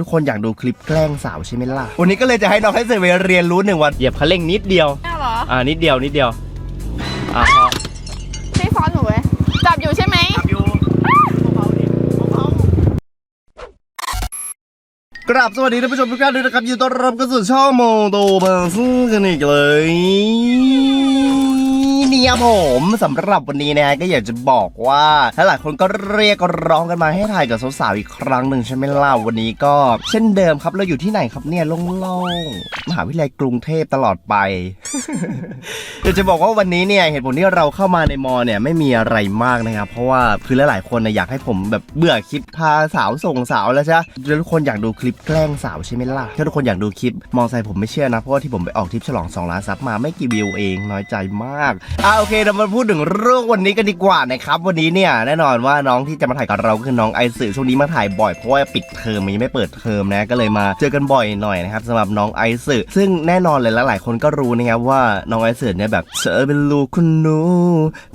ทุกคนอยากดูคลิปแกล้งสาวใช่ไหมล่ะ วันนี้ก็เลยจะให้น้องให้เซเวเรียนรู้หนึ่งวัน เหยียบคันเร่งนิดเดียว น่าเหรออ่า นิดเดียว นิดเดียว อ่าพอพี่ซ้อนหนูไหมจับอยู่ใช่ไหมอยู่กราบสวัสดีท่านผู้ชมทุกท่านด้วยนะครับยินดีต้อนรับเข้าสู่ช่องโมโตบาซูกันอีกเลย เนี่ยผมสำหรับวันนี้นะก็อยากจะบอกว่าหลายคนก็เรียกร้องกันมาให้ถ่ายกับสาวๆอีกครั้งหนึ่งใช่ไหมล่ะวันนี้ก็ เช่นเดิมครับเราอยู่ที่ไหนครับเนี่ยโล่งๆมหาวิทยาลัยกรุงเทพตลอดไปเดี๋ยวจะบอกว่าวันนี้เนี่ยเหตุผลที่เราเข้ามาในมอเนี่ยไม่มีอะไรมากนะครับเพราะว่าคือหลายๆคนนะอยากให้ผมแบบเบื่อคลิปพาสาวส่งสาวแล้วใช่ไหมทุกคนอยากดูคลิปแกล้งสาวใช่ไหมล่ะถ้าทุกคนอยากดูคลิปมองใส่ผมไม่เชื่อนะเพราะว่าที่ผมไปออกทริปฉลอง2ล้านซับมาไม่กี่วิวเองน้อยใจมากอะโอเคเรามาพูดถึงเรื่องวันนี้กันดีกว่านะครับวันนี้เนี่ยแน่นอนว่าน้องที่จะมาถ่ายกับเราก็คือน้องไอซ์ช่วงนี้มาถ่ายบ่อยเพราะว่าปิดเทอมมันยังไม่เปิดเทอมนะก็เลยมาเจอกันบ่อยหน่อยนะครับสำหรับน้องไอซ์ซึ่งแน่นอนเลยหลายๆคนก็รู้นะครับว่าน้องไอซ์เนี่ยแบบเธอเป็นลูกคุณหนู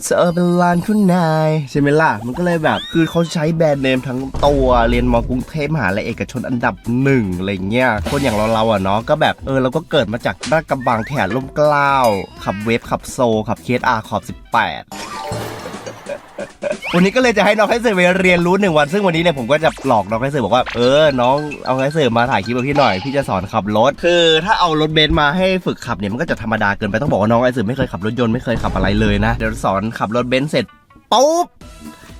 เธอเป็นลานคุณนายใช่ไหมล่ะมันก็เลยแบบคือเขาใช้แบรนด์เนมทั้งตัวเรียนมกรุงเทพมหาลัยเอกชนอันดับหนึ่งอะไรเงี้ยคนอย่างเราเราอะเนาะก็แบบเออเราก็เกิดมาจากราชกำบังแขนล่มกล้าวขับเวฟขับโซขับเคสอาขอบ18 วันนี้ก็เลยจะให้น้องไคเซอร์ไปเรียนรู้หนึ่งวัน ซึ่งวันนี้เนี่ยผมก็จะหลอกน้องไคเซอร์บอกว่า เออ น้องเอาไคเซอร์มาถ่ายคลิปกับพี่หน่อย พี่จะสอนขับรถ คือ ถ้าเอารถเบนซ์มาให้ฝึกขับเนี่ยมันก็จะธรรมดาเกินไป ต้องบอกว่าน้องไคเซอร์ไม่เคยขับรถยนต์ไม่เคยขับอะไรเลยนะ เดี๋ยวสอนขับรถเบนซ์เสร็จปุ๊บ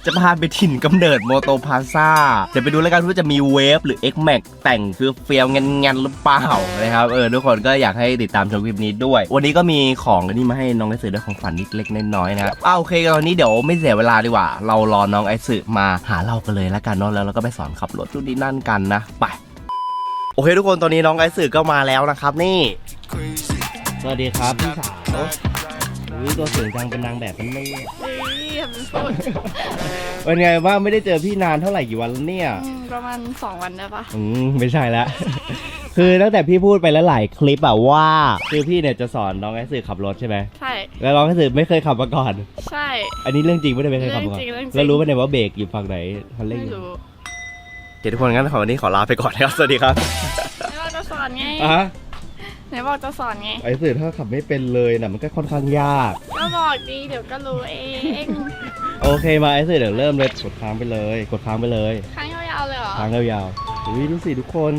จะพาไปถิ่นกำเนิดโมโตพาซ่าเดี๋ยวไปดูแล้วกันว่าจะมีเวฟหรือ X Max แต่งคือเฟียวงันงันๆหรือเปล่านะครับเออทุกคนก็อยากให้ติดตามชมคลิปนี้ด้วย วันนี้ก็มีของอันนี้มาให้น้องไอซ์ด้วยของฝันนิดเล็กน้อยๆนะครับอ้าโอเคตอนนี้เดี๋ยวไม่เสียเวลาดีกว่า เรารอน้องไอซ์มาหาเรากันเลยแล้วกันเนาะแล้วเราก็ไปสอนขับรถดูดีนั่นกันนะไปโอเคทุกคนตอนนี้น้องไอซ์ก็มาแล้วนะครับนี่ สวัสดีครับพี่สาว อุ๊ยตัวสูงจังเป็นนางแบบเป็นไม่เฮ้ยทำเป็นพูดเป็นไงบ้างไม่ได้เจอพี่นานเท่าไหร่กี่วันแล้วเนี่ย อืมประมาณสองวันได้ปะอืมไม่ใช่แล้วคือตั้งแต่พี่พูดไปแล้วหลายคลิปอะว่า คือพี่เนี่ยจะสอนน้องไอซ์ขับรถใช่ไหมใช่ แล้วน้องไอซ์ไม่เคยขับมาก่อน ใช่ อันนี้เรื่องจริงไม่ได้ไม่เคยขับมาก่อนเรื่องจริงเรื่องจริง แล้วรู้ไหมเนี่ยว่าเบรกอยู่ฝั่งไหนคันเร่งไม่อยู่รู้เดี๋ยวทุกคนงั้นขอวันนี้ขอลาไปก่อนนะครับสวัสดีครับไหนบอกจะสอนไง อะ ไหนบอกจะสอนไง ไอซ์ถ้าขับไม่เป็นเลยนะมันก็ค่อนข้างยาก ก็บอกดีเดี๋ยวก็รู้เองโอเคมาไอซ์เดี๋ยวเริ่มเลยกดค้างไปเลย กดค้างไปเลยค้างยาวๆเลยเหรอค้างยาวๆอุ้ยดูสิทุกคน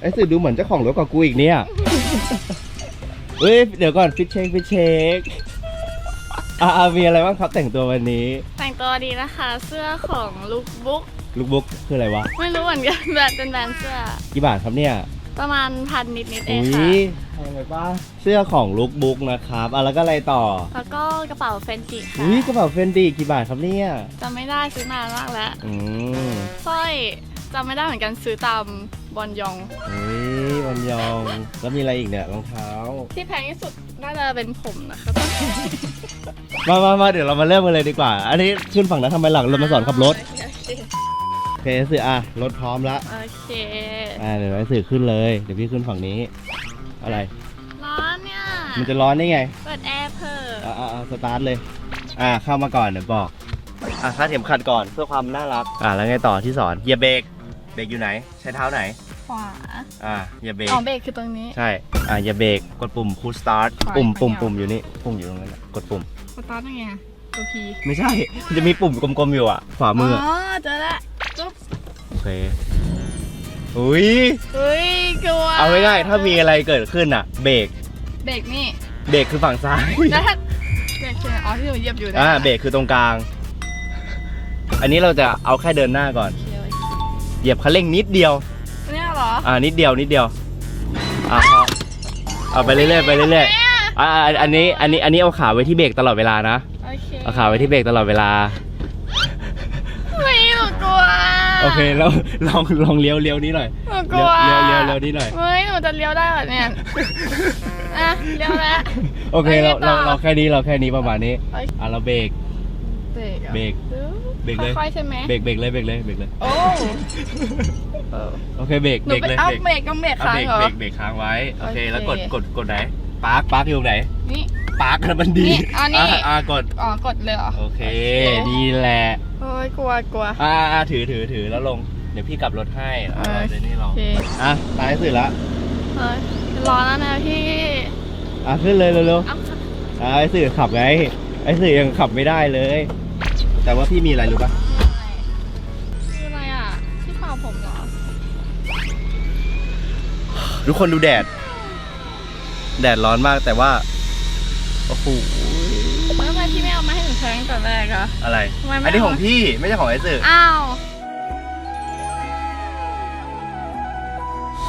ไอซ์ดูเหมือนเจ้าของรถกับกูอีกเนี่ยเฮ้ยเดี๋ยวก่อนฟิตเช็คฟิตเช็คอ่ามีอะไรบ้างครับแต่งตัววันนี้ แต่งตัวดีนะคะ เสื้อของลูกบุ๊กลูกบุ๊กคืออะไรวะ ไม่รู้เหมือนกันแบรนด์เป็นแบรนด์เสื้อ กี่บาทครับเนี่ย ประมาณพันนิดๆเออุ้งค่ะ ยแพงไปปะเสื้อของลูกบุ๊กนะครับอะแล้วก็อะไรต่อแล้วก็กระเป๋าเฟนติค่ะอุ้ยกระเป๋าเฟนดี้กี่บาทครับเนี่ยจำไม่ได้ซื้อนานมากแล้วอืมสร้อยจำไม่ได้เหมือนกันซื้อตามบอนยอง อุ้ยวันยอง แล้วมีอะไรอีกเนี่ยรองเท้า ที่แพงที่สุดน่าจะเป็นผมนะคะ มามามาเดี๋ยวเรามาเริ่มกันเลยดีกว่า อันนี้ขึ้นฝั่งนั้นทำไมหลังเรามาสอนขับรถโอเคโอเคสื่ออะรถพร้อมละโอเค อ่าเดี๋ยวไอ้สื่อขึ้นเลย เดี๋ยวพี่ขึ้นฝั่งนี้ อะไร ร้อนเนี่ยมันจะร้อนได้ไง เปิดแอร์เพิ่มอ่าอ่าอ่าสตาร์ทเลย อ่า เข้ามาก่อนเดี๋ยวบอก อ่าคาดเข็มขัดก่อนเพื่อความน่ารัก อ่าแล้วไงต่อที่สอนเหยียบเบรก เบรกอยู่ไหน ใช้เท้าไหน ขวาอ่าเหยียบเบรก อ๋อเบรกคือตรงนี้ ใช่ อ่าเหยียบเบรก กดปุ่ม push start ขวาปุ่มขวาปุ่มยาวปุ่มอยู่นี่ ปุ่มอยู่ตรงนั้นน่ะกดปุ่ม สตาร์ทยังไงอะตัวพีไม่ใช่ มันจะมีปุ่มกลมๆอยู่อะ ขวามืออ๋อะอเจอแล้วจุ๊บ โอเค อุ้ยเฮ้ยกลัวเอาง่ายๆถ้ามีอะไรเกิดขึ้นอะ เบรกเบรกนี่เบรกคือฝั่งซ้ายแล้วถ้าเบรกคืออ๋อที่หนูเหยียบอยู่นะอ่าเบรกคือตรงกลาง อันนี้เราจะเอาแค่เดินหน้าก่อนโอเคโอเคเหยียบคันเร่งนิดเดียว เนี่ยเหรออ่านิดเดียวนิดเดียวอ่าพอเอาไปเรื่อยๆไปเรื่อยๆอ่าอ่าอันนี้อันนี้อันนี้เอาขาไว้ที่เบรกตลอดเวลานะโอเคเอาขาไว้ที่เบรกตลอดเวลาไม่หนูกลัว โอเคแล้วลองลองเลี้ยวเลี้ยวนี้หน่อยหนูกลัวเลี้ยวเลี้ยวเลี้ยวนี้หน่อยเฮ้ยหนูจะเลี้ยวได้เหรอเนี่ยอะเลี้ยวแล้ว โอเคเราไปต่เราอเราแค่นี้เราแค่นี้ประมาณนี้โอเคอ่าเราเบรกเบรกอะเบรกเบรกเลยค่อยๆใช่ไหมเบรกเบรกเลยเบรกเลยเบรกเลยโอ้โอเคเบรกหเบนูรกไปเลยเอาเบรกเบรกกับเบรกเอาค้างเบรกเหรอเบรกเบรกค้างไว้โอเคโอเคแล้วกดกดกดไหนปาร์คปาร์คอยู่ไหนนี่ ปาร์คมันดีนี่อ๋อนี่อ่าอ่ากด อ๋อกดเลยเหรอ โอเค โอเค ดีแหละ โอ้ยกลัวกลัว อ่าอ่าถือถือถือแล้วลง เดี๋ยวพี่กลับรถให้แล้วเออเราจะนี่ลองโอเคอะตายสื่อละเฮ้ยร้อนแล้วนะพี่อะขึ้นเลยเร็วเอ้าๆอะไอ้สื่อขับไง ไอ้สื่อยังขับไม่ได้เลย แต่ว่าพี่มีอะไรรู้ปะคืออะไรอะที่เป่าผมเหรอ ทุกคนดูแดด แดดร้อนมากแต่ว่าโอ้โหแล้วทำไมพี่ไม่เอามาให้หนูใช้ตั้งแต่แรกอะ อะไร ทำไมไม่ อันนี้เอาของพี่ไม่ใช่ของไอ้สื่ออ้าว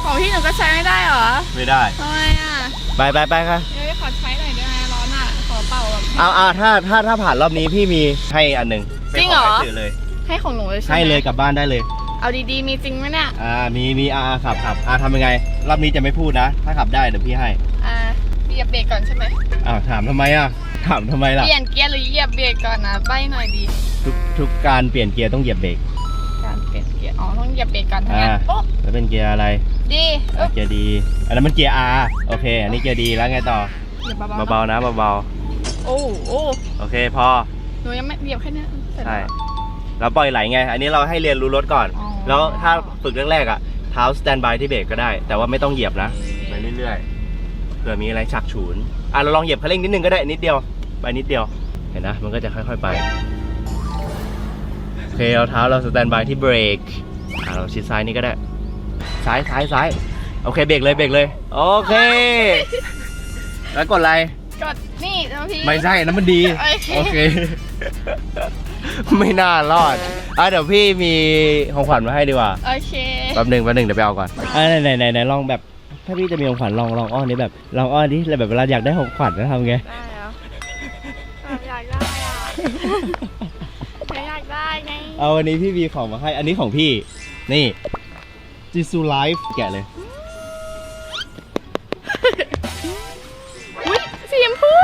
ของพี่หนูก็ใช้ไม่ได้เหรอไม่ได้ ทำไมอะไปไปไปค่ะ เดี๋ยวขอใช้หน่อยได้ไหมร้อนอะขอเป่าแบบ เอาเอาถ้าถ้าถ้าผ่านรอบนี้พี่มีให้อันหนึ่งป็นจริงเหรอขไสื่อเลย ให้ของหนูเลยใช่ไหมให้เลยกลับบ้านได้เลย เอาดีๆ มีจริงไหมเนี่ย อ่า มีมีอ่าขับขับอ่าทำยังไง รอบนี้จะไม่พูดนะ ถ้าขับได้เดี๋ยวพี่ให้อ่า เหยียบเบรกก่อนใช่ไหมอ้าวถามทำไมอะ ถามทำไมล่ะ เปลี่ยนเกียร์หรือเหยียบเบรกก่อนนะใบหน่อยดี ทุกทุกการเปลี่ยนเกียร์ต้องเหยียบเบรก การเปลี่ยนเกียร์ อ๋อ ต้องเหยียบเบรกก่อนทั้งนั้นอ่าโอ๊ะแล้วเป็นเกียร์อะไรดีอะเกียร์ดี อันนั้นมันเกียร์ R โอเค อันนี้เกียร์ดีแล้วไงต่อ เหยียบเบาๆเบาๆนะเบาโอ้โอ้ๆ โอเคพอ หนูยังไม่เหยียบแค่เนี้ยเสร็จใช่ แล้ว เราปล่อยไหลไง อันนี้เราให้เรียนรู้รถก่อน อ๋อ แล้วถ้าฝึกแรกๆอะ เท้าสแตนบายที่เบรกก็ได้ แต่ว่าไม่ต้องเหยียบนะ ไปเรื่อยๆเผื่อมีอะไรฉักฉูนอะเราลองเหยียบคันเร่งนิดนึงก็ได้นิดเดียว ไปนิดเดียว เห็นนะ มันก็จะค่อย ๆไป โอเคเอาเท้าเราสแตนบายที่เบรกอะเราชิดซ้ายนี่ก็ได้ ซ้ายซ้ายซ้าย โอเคเบรกเลยเบรกเลย โอเค แล้วกดอะไร กดนี่แล้วพี่ ไม่ใช่นะมันดี โอเค ไม่น่ารอด อะเดี๋ยวพี่มีของขวัญมาให้ดีกว่า โอเค แป๊บหนึ่งแป๊บหนึ่งเดี๋ยวไปเอาก่อนอะไหนไหนไหนไหนลองแบบ ถ้าพี่จะมีของขวัญลองลองอ้อนนี้แบบลองอ้อนดิแล้วแบบเวลาอยากได้ของขวัญจะทำไง ได้แล้วอยากได้อะอยากได้ไงเอาวันนี้พี่มีของมาให้ อันนี้ของพี่ นี่จิซูไลฟ์แกะเลย อุ้ยสีชมพู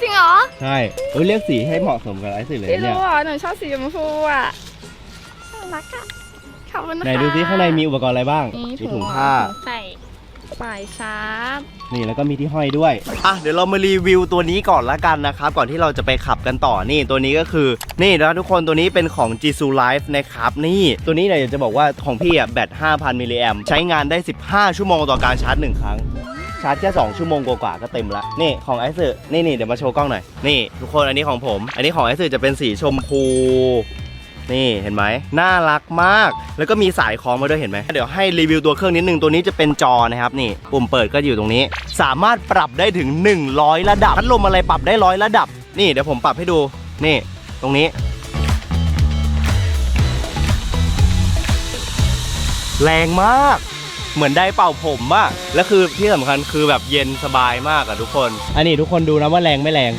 จริงเหรอใช่เออเรียกสีให้เหมาะสมกับไอ้สิเลยพี่เนี่ยรู้เหรอหนูชอบสีชมพูอะน่ารักอะขอบคุณนะคะ ไหนดูซิข้างในมีอุปกรณ์อะไรบ้าง นี่มีถุงผ้าถุง ใส่สายชาร์จนี่แล้วก็มีที่ห้อยด้วยอะเดี๋ยวเรามารีวิวตัวนี้ก่อนละกันนะครับ ก่อนที่เราจะไปขับกันต่อนี่ตัวนี้ก็คือ นี่นะทุกคนตัวนี้เป็นของ g ซู Life นะครับนี่ตัวนี้เนี่ยอยากจะบอกว่าของพี่อะแบต5,000มิลลิแอมใช้งานได้ 15 ชั่วโมงต่อการชาร์จ 1 ครั้งชาร์จแค่2ชั่วโมงกว่าๆก็เต็มละนี่ของไอซ์นี่นี่เดี๋ยวมาโชว์กล้องหน่อยนี่ ทุกคนอันนี้ของผม อันนี้ของไอซ์จะเป็นสีชมพู นี่เห็นไหมน่ารักมาก แล้วก็มีสายคล้องมาด้วยเห็นไหมเดี๋ยวให้รีวิวตัวเครื่องนิดนึงตัวนี้จะเป็นจอนะครับนี่ปุ่มเปิดก็อยู่ตรงนี้ สามารถปรับได้ถึง 100 ระดับพัดลมอะไรปรับได้ร้อยระดับ นี่เดี๋ยวผมปรับให้ดูนี่ ตรงนี้ แรงมากเหมือนได้เป่าผมอะแล้วคือที่สำคัญคือแบบเย็นสบายมากอะทุกคน อันนี้ทุกคนดูนะว่าแรงไม่แรง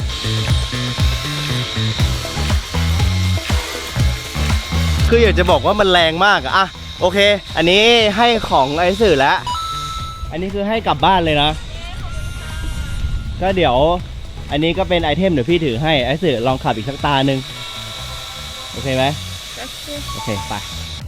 คืออยากจะบอกว่ามันแรงมากอะอะโอเค อันนี้ให้ของไอ้สื่อแล้ว อันนี้คือให้กลับบ้านเลยนะ ก็เดี๋ยว อันนี้ก็เป็นไอเทมเดี๋ยวพี่ถือให้ไอ้สื่อลองขับอีกสักตาหนึ่งโอเคไหมก็คือโอเคไป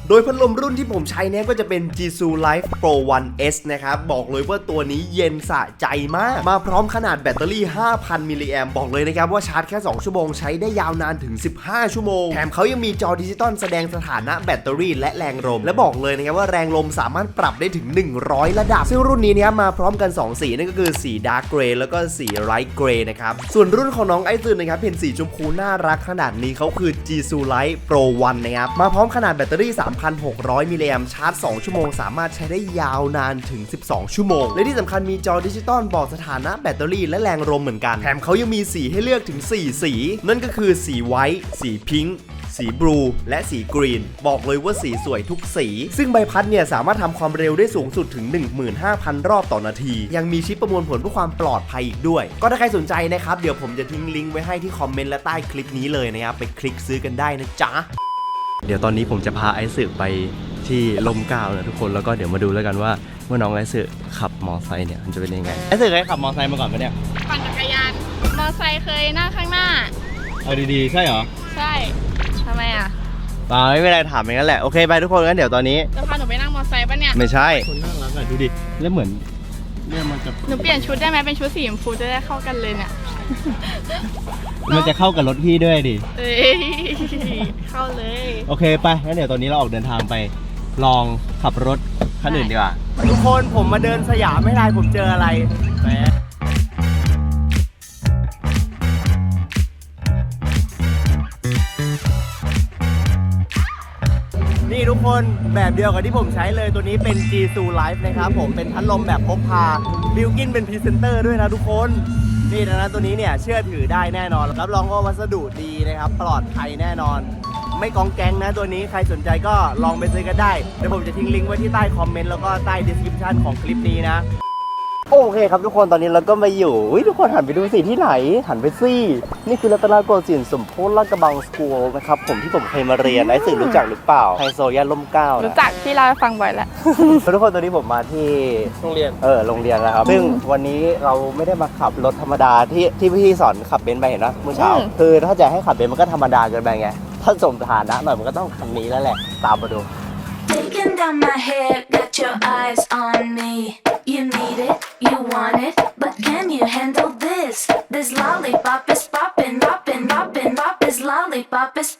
โดยพัดลมรุ่นที่ผมใช้เนี่ยก็จะเป็น Jisu Life Pro 1S นะครับบอกเลยว่าตัวนี้เย็นสะใจมาก มาพร้อมขนาดแบตเตอรี่ 5,000 มิลลิแอมบอกเลยนะครับว่าชาร์จแค่ 2 ชั่วโมงใช้ได้ยาวนานถึง 15 ชั่วโมง แถมเขายังมีจอดิจิตอลแสดงสถานะแบตเตอรี่และแรงลม และบอกเลยนะครับว่าแรงลมสามารถปรับได้ถึง 100 ระดับ ซึ่งรุ่นนี้เนี่ยมาพร้อมกัน 2 สีนั่นก็คือสี Dark Grey แล้วก็สี Light Grey นะครับส่วนรุ่นของน้องไอซ์นะครับเป็นสีชมพูน่ารักขนาดนี้เขาคือ Jisu Light Pro 1นะครับมาพร้อมขนาดแบตเตอรี่3,600 มิลลิแอมชาร์จ 2 ชั่วโมง สามารถใช้ได้ยาวนานถึง 12 ชั่วโมง และที่สำคัญมีจอดิจิตอลบอกสถานะแบตเตอรี่และแรงลมเหมือนกัน แถมเขายังมีสีให้เลือกถึง 4 สี นั่นก็คือสีไวท์สีพิงค์สีบลูและสีกรีน บอกเลยว่าสีสวยทุกสี ซึ่งใบพัดเนี่ย สามารถทำความเร็วได้สูงสุดถึง 15,000 รอบต่อนาที ยังมีชิปประมวลผลเพื่อความปลอดภัยอีกด้วย ก็ถ้าใครสนใจนะครับ เดี๋ยวผมจะทิ้งลิงก์ไว้ให้ที่คอมเมนต์และใต้คลิปนี้เลยนะครับ ไปคลิกซื้อกันได้นะจ๊ะ เดี๋ยวตอนนี้ผมจะพาไอซ์สึไปที่ลมเกล้าวนะทุกคนแล้วก็เดี๋ยวมาดูแล้วกันว่าเมื่อน้องไอซ์สึขับมอไซค์เนี่ยมันจะเป็นยังไงไอซ์สึเคยขับมอไซค์มาก่อนปะเนี่ยปั่นจักรยานมอไซค์เคยนั่งข้างหน้าเอาดีๆใช่เหรอใช่ทำไมอะเปล่าไม่เป็นไรถามอย่างนั้นแหละโอเคไปทุกคนงั้นเดี๋ยวตอนนี้จะพาหนูไปนั่งมอไซค์ปะเนี่ยไม่ใช่คนน่ารักอะดูดิแล้วเหมือนเนี่ยมันจะหนูเปลี่ยนชุดได้ไหมเป็นชุดสีชมพูจะได้เข้ากันเลยเนี่ยมันจะเข้ากับรถพี่ด้วยดิเอ้ย เข้าเลยโอเคไปงั้นเดี๋ยวตอนนี้เราออกเดินทางไปลองขับรถคันอื่นดีกว่า ทุกคนผมมาเดินสยามไม่ได้ผมเจออะไรแหมนี่ทุกคนแบบเดียวกับที่ผมใช้เลยตัวนี้เป็น G s u Life นะครับผมเป็นพัดลมแบบพกพาบิลกินเป็นพรีเซนเตอร์ด้วยนะทุกคน นี่ดังนั้นตัวนี้เนี่ยเชื่อถือได้แน่นอน รับรองว่าวัสดุดีนะครับ ปลอดภัยแน่นอน ไม่กองแกงนะตัวนี้ใครสนใจก็ลองไปซื้อกันได้เดี๋ยวผมจะทิ้งลิงก์ไว้ที่ใต้คอมเมนต์แล้วก็ใต้ดีสคริปชันของคลิปนี้นะ โอเคครับทุกคนตอนนี้เราก็มาอยู่อุ๊ยทุกคนหันไปดูสิที่ไหนหันไปสินี่คือรัตนโกสินทร์สมโพธิลาดกระบังสกูลนะครับผมที่ผมเคยมาเรียนไอ้สื่อรู้จักหรือเปล่าไฮโซย่านล่มเกล้ารู้นะ จักที่เราให้ฟังบ่อยแหละ ทุกคนตอนนี้ผมมาที่โรงเรียน เออโรงเรียนนะครับ ซึ่งวันนี้เราไม่ได้มาขับรถธรรมดาที่ที่พี่สอนขับเบนซ์ไปเห็นนะเมื่อเช้าอืม คือถ้าจะให้ขับเบนซ์มันก็ธรรมดาเกินไปไง ถ้าสมฐานะหน่อยมันก็ต้องคันนี้แล้วแหละ ตามมาดู Taking down my hair, got your eyes on me. You need it, you want it, but can you handle this? This lollipop is popping, popping, popping, pop. This lollipop is.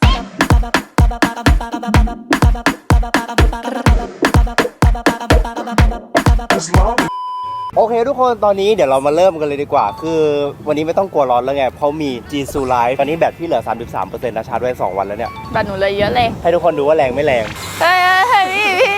โอเคทุกคนตอนนี้เดี๋ยวเรามาเริ่มกันเลยดีกว่า คือวันนี้ไม่ต้องกลัวร้อนแล้วไง เพราะมี G s u Life ตอนนี้แบตพี่เหลือ 33%นะชาร์จไว้ 2 วันแล้วเนี่ย บัตรหนูเลยเยอะเลย ให้ทุกคนดูว่าแรงไม่แรง เฮ้ยเฮ้ยพี่พี่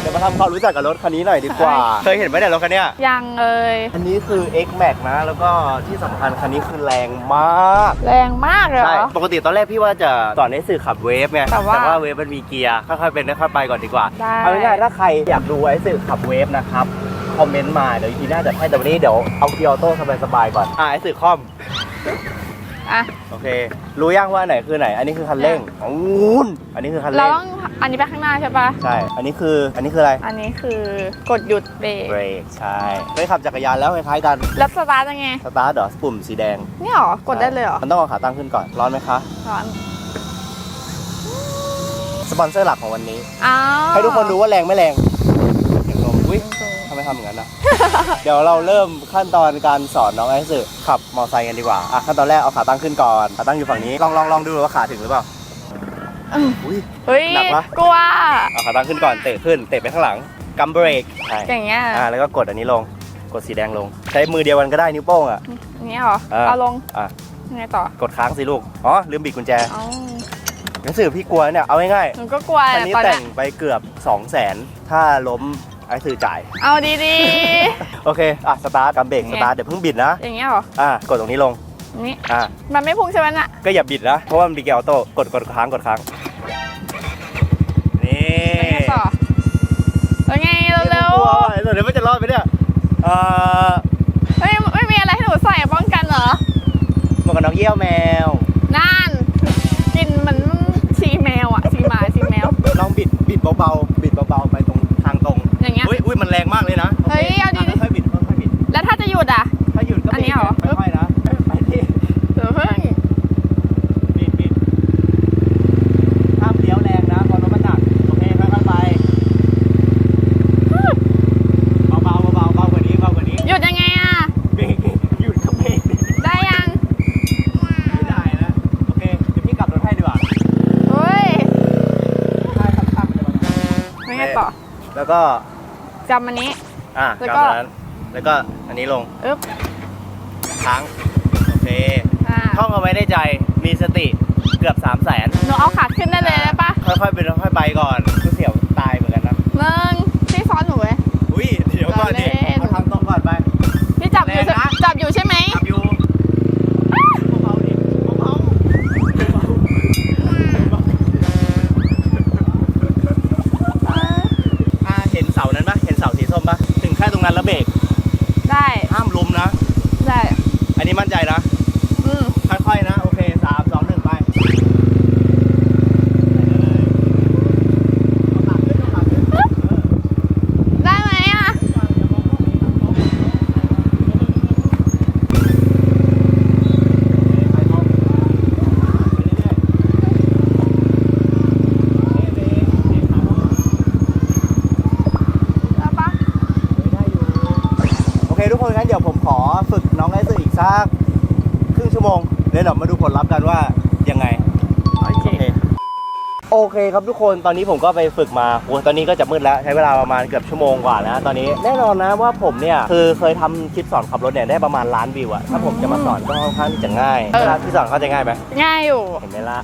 เดี๋ยวมาทำความรู้จักกับรถคันนี้หน่อยดีกว่า เคยเห็นไหมเนี่ยรถคันเนี้ยยังเอ่ยอันนี้คือ X Max นะ แล้วก็ที่สำคัญคันนี้คือแรงมาก แรงมากเลยเหรใช่ อ ปกติตอนแรกพี่ว่าจะสอนให้สื่อขับเวฟไงแต่ว่าเวฟมันมีเกียร์ ค่อยๆเป็นค่อยๆไปก่อนดีกว่า ได้ เอาง่ายๆถ้าใครอยากดูไอ้สื่อขับเวฟนะครับ คอมเมนต์มาเดี๋ยวอีพีหน้าจะให้แต่วันนี้เดี๋ยวเอาเกียร์ออโต้สบายๆก่อนอ่าไอ้สื่อคอมอะโอเค รู้ยังว่าอันไหนคือไหน อันนี้คือคันเร่งอ๋อนู้นอันนี้คือคันเราเร่งต้องอันนี้ไปข้างหน้าใช่ปะใช่ อันนี้คืออันนี้คืออะไรอันนี้คือกดหยุดเบรกเบรกใช่เคยขับจักรยานแล้วคล้ายๆกันแล้วสตาร์ทยังไงสตาร์ทเหรอปุ่มสีแดงนี่หรอกดได้เลยเหรอมันต้องเอาขาตั้งขึ้นก่อนร้อนไหมคะร้อนสปอนเซอร์หลักของวันนี้ อ้าวให้ทุกคนดูว่าแรงไม่แรงเสียงลมอุ้ยทำ ไมทำอย่างนั้นนะ เดี๋ยวเราเริ่มขั้นตอนการสอนน้องไอซ์สึขับมอไซค์กันดีกว่าอะขั้นตอนแรกเอาขาตั้งขึ้นก่อนขาตั้งอยู่ฝั่งนี้ลองลองลองดูว่าขาถึงหรือเปล่าอุ้ย เฮ้ยหนักปะ กลัว เอาขาตั้งขึ้นก่อนเตะขึ้นเตะไปข้างหลังกัมเบรกใช่อย่างเงี้ยอ่าแล้วก็กดอันนี้ลงกดสีแดงลง ใช้มือเดียวกันก็ได้นิ้วโป้งอะ อย่างเงี้ยเหรอ เออ เอาลงอะยังไงต่อกดค้างสิลูกอ๋อลืมบิดกุญแจเอาหนังสือพี่กลัวเนี่ยเอาง่ายหนูก็กลัวๆคันแหละนี้ตอนแต่เนี้งยไปเกือบ 2 0 0 0 0 0ถ้าล้ม ไอ้สื่อจ่าย เอาดีโอเค อะ สตาร์ทกัมเบรกไงสตาร์ทเดี๋ยวเพิ่งบิดนะ ๆ อย่างเงี้ยเหรออะ กดตรงนี้ลงอย่างนี้อะ มันไม่พุ่งใช่ไหมน่ะ ก็อย่าบิดนะ เพราะว่ามันมีเกียร์ออโต้ กดกดค้างกดค้าง นี่แล้วไงต่อแล้วไงเร็วกลัวว่ะเดี๋ยวมันจะรอดไหมเนี่ยเอ่อๆไม่ไม่มีอะไรให้หนูใส่ป้องกันเหรอ หมวกกันน็อกเยี่ยวแมว นั่นกลินเหมือนชีแมวอะชีหมาชีแมว ลองบิดบิดเบาๆ บิดเบาๆ ไป อย่างเงี้ย อุ้ยอุ้ยมันแรงมากเลยนะเฮ้ยเอาดีๆะค่อยๆบิดค่อยๆบิดแล้วถ้าจะหยุดอะ ถ้าหยุดก็อันนี้เหรอ ค่อยๆนะไปที่เดี๋ยวเพิ่งบิดบิดห้ามเลี้ยวแรงนะเพราะรถมันหนักโอเคค่อยๆไปเบาๆเบาๆเบากว่านี้เบากว่านี้หยุดยังไงอะ เบรกหยุดก็เบรกได้ยังไม่ได้นะโอเคเดี๋ยวพี่กลับรถให้ดีกว่าเฮ้ยได้ครับๆเลยไม่ไงต่อ แล้วก็ จำอันนี้ อะแล้วกก็ลับนั้นแล้วก็อันนี้ลงอึ๊บค้างโอเคอ่าท่องเอาไว้ในใจมีสติเกือบ3 0 0แสนหนูเอาขาขึ้นได้เลยได้ปะค่อยๆเป็นค่อยๆไปก่อนก็เสียวตายเหมือนกันนะหนึ่งพี่ซ้อนหนูเว้ยอุ้ยเดี๋ยวก่อนดิ เราเล่น เอาทางตรงก่อนไป พี่จับอยู่ใช่ แรงนะ จับอยู่ใช่ไหม ขับอยู่เบาๆดิเบาๆเบาๆอ่าเห็นเสานั้นปะเห็นเสาสีส้มปะถึงแค่ตรงนั้นแล้วเบรก ได้ ห้ามล้มนะ ได้ อันนี้มั่นใจนะ อืม ค่อยๆนะ โอเคสามสองหนึ่งไปเอาขาขึ้นเอาขาขึ้นเออ ได้ไหมอะ ได้ปะ โอเคทุกคนงั้นเดี๋ยวผมขอฝึกน้องไอซ์อีกสักครึ่งชั่วโมง เดี๋ยวเรามาดูผลลัพธ์กันว่ายังไง โอเค โอเคครับทุกคนตอนนี้ผมก็ไปฝึกมาโอ้ตอนนี้ก็จะมืดแล้วใช้เวลาประมาณเกือบชั่วโมงกว่านะตอนนี้แน่นอนนะว่าผมเนี่ยคือเคยทำคลิปสอนขับรถเนี่ยได้ประมาณล้านวิวอะถ้าผมจะมาสอนก็ค่อนข้างที่จะง่ายเออเวลาที่สอนเข้าใจง่ายไหมง่ายอยู่ เห็นไหมล่ะ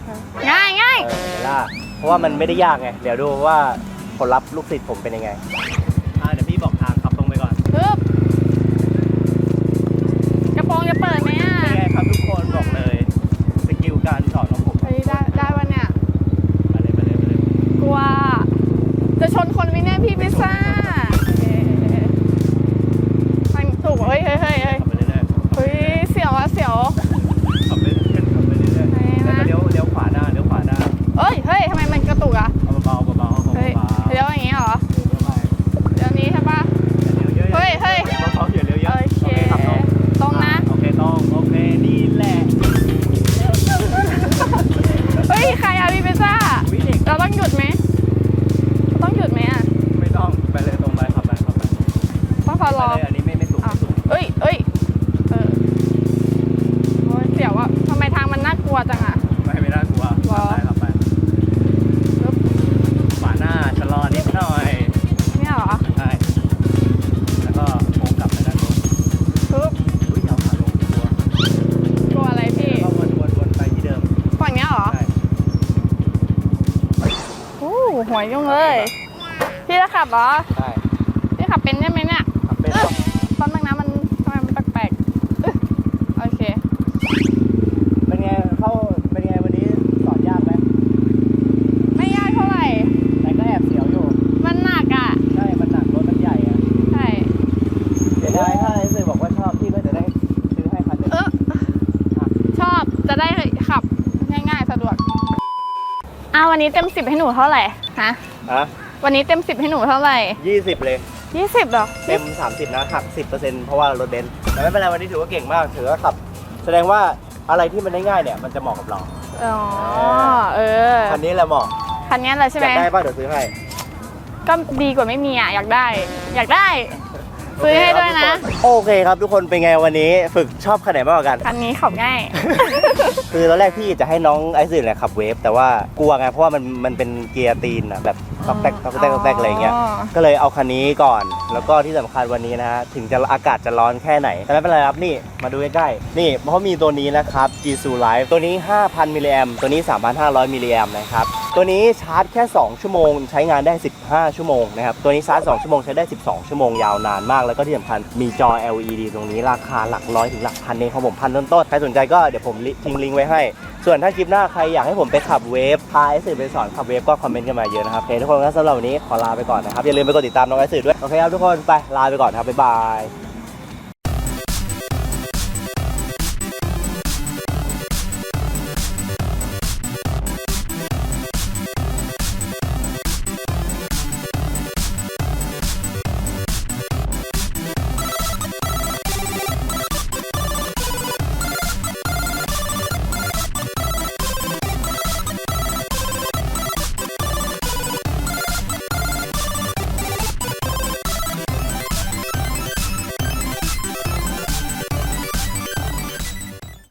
ง่ายง่าย เออเห็นไหมล่ะเพราะว่ามันไม่ได้ยากไง เดี๋ยวดูว่าผลลัพธ์ลูกศิษย์ผมเป็นยังไง อ่าเดี๋ยวพี่บอกทาง วยุ่งเลย พี่จะขับเหรอ ใช่พี่ขับเป็นใช่ไหมเนี่ยขับเป็นเออตอนนึงนะมันทำไมมันแปลกๆอึ๊ะโอเค เป็นไงเข้าเป็นไงวันนี้สอนยากไหมไม่ยากเท่าไหร่ แต่ก็แอบเสียวอยู่ มันหนักอะ ใช่ มันหนักรถมันใหญ่อะใช่เดี๋ยวได้ถ้าไอ้สื่อบอกว่าชอบพี่ก็จะได้ซื้อให้คันหนึงเออชอบจะได้ขับง่ายๆสะดวก อ้าววันนี้เต็มสิบให้หนูเท่าไหร่ฮะอะวันนี้เต็มสิบให้หนูเท่าไหร่ยี่สิบเลย ยี่สิบเหรอเต็ม 30 นะหัก 10%เพราะว่ารถเบนซ์แต่ไม่เป็นไรวันนี้ถือว่าเก่งมาก ถือว่าขับ แสดงว่าอะไรที่มันได้ง่ายเนี่ย มันจะเหมาะกับเราอ๋อเออคันนี้แหละเหมาะคันนี้แหละใช่ไหอมยากได้ป่ะเดี๋ยวซื้อให้ก็ดีกว่าไม่มีอะอยากได้ อยากได้ ซื้อให้ด้วยนะ โอเคครับทุกคนเป็นไงวันนี้ฝึกชอบคันไหนมากกว่ากัน คันนี้ขับง่าย คือตอนแรกพี่จะให้น้องไอซ์สื่อเนี่ยขับเวฟแต่ว่ากลัวไงเพราะว่ามันมันเป็นเกียร์ตีนอะแบบตอกแตกตอกแตกตอกแตกอะไรอย่างเงี้ยอ๋อก็เลยเอาคันนี้ก่อน แล้วก็ที่สำคัญวันนี้นะฮะถึงจะอากาศจะร้อนแค่ไหนแต่ไม่เป็นไรครับนี่มาดูใกล้ๆนี่เพราะมีตัวนี้นะครับ g s u Life ตัวนี้ 5,000 มิลลิแอมตัวนี้ 3,500 มิลลิแอมนะครับ ตัวนี้ชาร์จแค่ 2 ชั่วโมง ใช้งานได้ 15 ชั่วโมงนะครับ ตัวนี้ชาร์จ 2 ชั่วโมงใช้ได้ 12 ชั่วโมงยาวนานมากแล้วก็ที่สำคัญมีจอ LED ตรงนี้ราคาหลักร้อยถึงหลักพันเองของผมพันต้นๆใครสนใจก็เดี๋ยวผมทิ้งลิงก์ไว้ให้ ส่วนถ้าคลิปหน้าใครอยากให้ผมไปขับเวฟพาไอสื่อไปสอนขับเวฟก็คอมเมนต์กันมาเยอะนะครับโอเคทุกคนก็สำหรับวันนี้ขอลาไปก่อนนะครับอย่าลืมไปกดติดตามน้องไอสื่อด้วยโอเคครับทุกคนไปลาไปก่อนครับบ๊ายบาย